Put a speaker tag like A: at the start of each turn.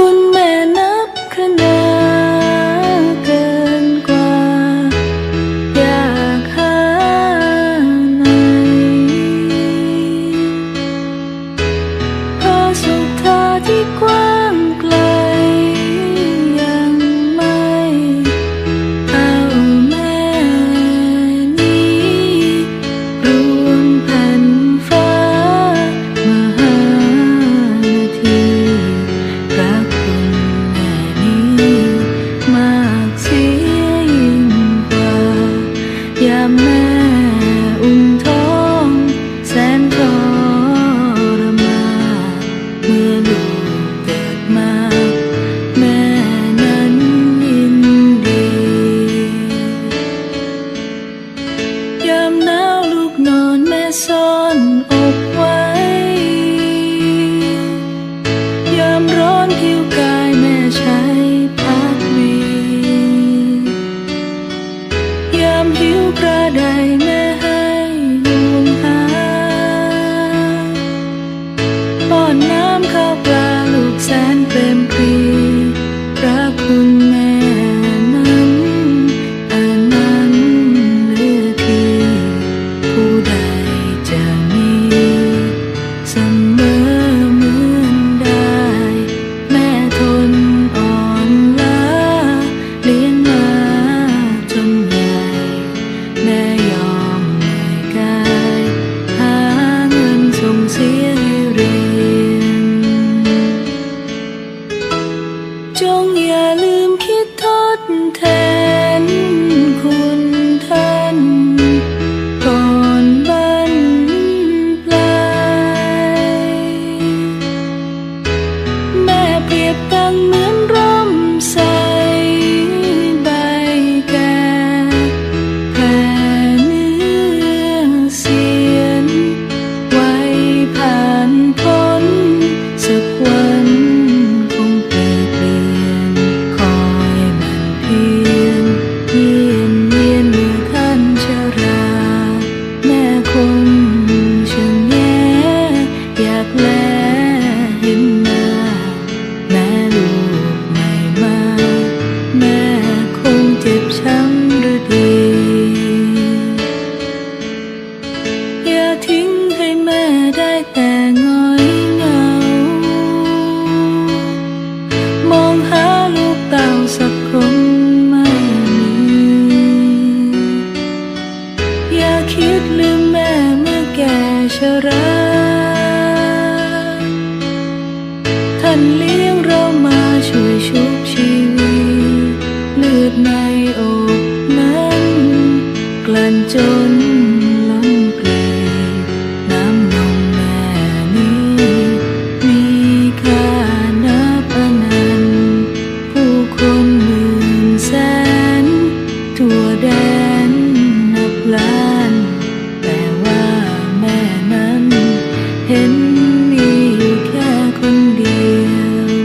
A: kun อนอก ชราท่านเลี้ยงเรามาช่วยชุบชีวิตเลือดในอกนั้น กลั่นจน